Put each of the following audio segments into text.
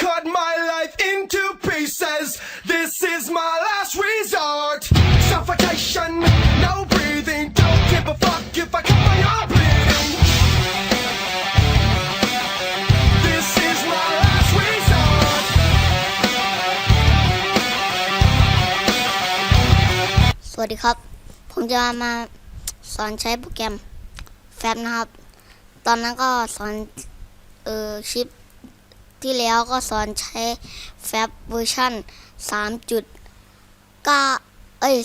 cut my life into pieces. This is my last resort. Suffocation, no breathing. Don't give a fuck if I cut my arm bleeding. This is my last resort. สวัสดีครับ ผมจะมาสอนใช้โปรแกรมแฟบนะครับ ตอนนั้นก็สอนเออชิป ที่แล้วก็สอนใช้แฟบเวอร์ชัน3.9 เอ้ย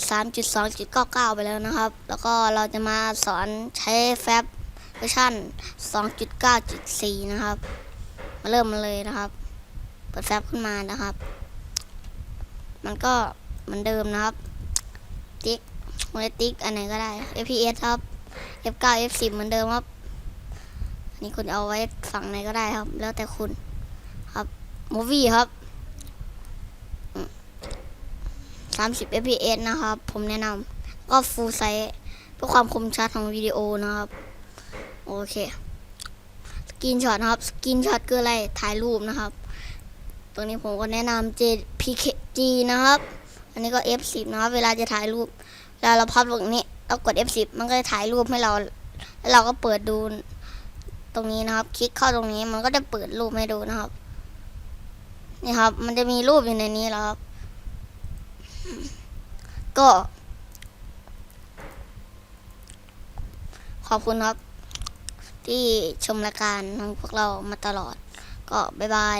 3.2.99 ไปแล้วนะครับ แล้วก็เราจะมาสอนใช้แฟบเวอร์ชัน2.9.4 นะครับ มาเริ่มมาเลยนะครับ เปิดแฟบขึ้นมานะครับ มันก็เหมือนเดิมนะครับ ติ๊กโมเลติ๊กอันไหนก็ได้ FPS ครับ F9 F10 เหมือนเดิมครับอันนี้คุณเอาไว้ฝั่งไหนก็ได้ครับ แล้วแต่คุณ ครับ Movie ครับอืม30 FPS นะครับ ผมแนะนำก็ Full Size เพื่อความคมชัดของวิดีโอนะครับ โอเคสกรีนช็อตนะครับ สกรีนช็อตคืออะไรถ่ายรูปนะครับ ตรงนี้ผมก็แนะนำ JPG นะครับ อันนี้ก็ F10 นะครับ เวลาจะถ่ายรูปเวลาเราพับลงนี้เรากด F10 มันก็จะถ่ายรูปให้เรา แล้วเราก็เปิดดูตรงนี้นะครับ คลิกเข้าตรงนี้มันก็จะเปิดรูปให้ดูนะครับ นี่ครับ มันจะมีรูปอยู่ในนี้แล้วครับ ก็ ขอบคุณครับ ที่ชมรายการของพวกเรามาตลอด ก็บ๊ายบาย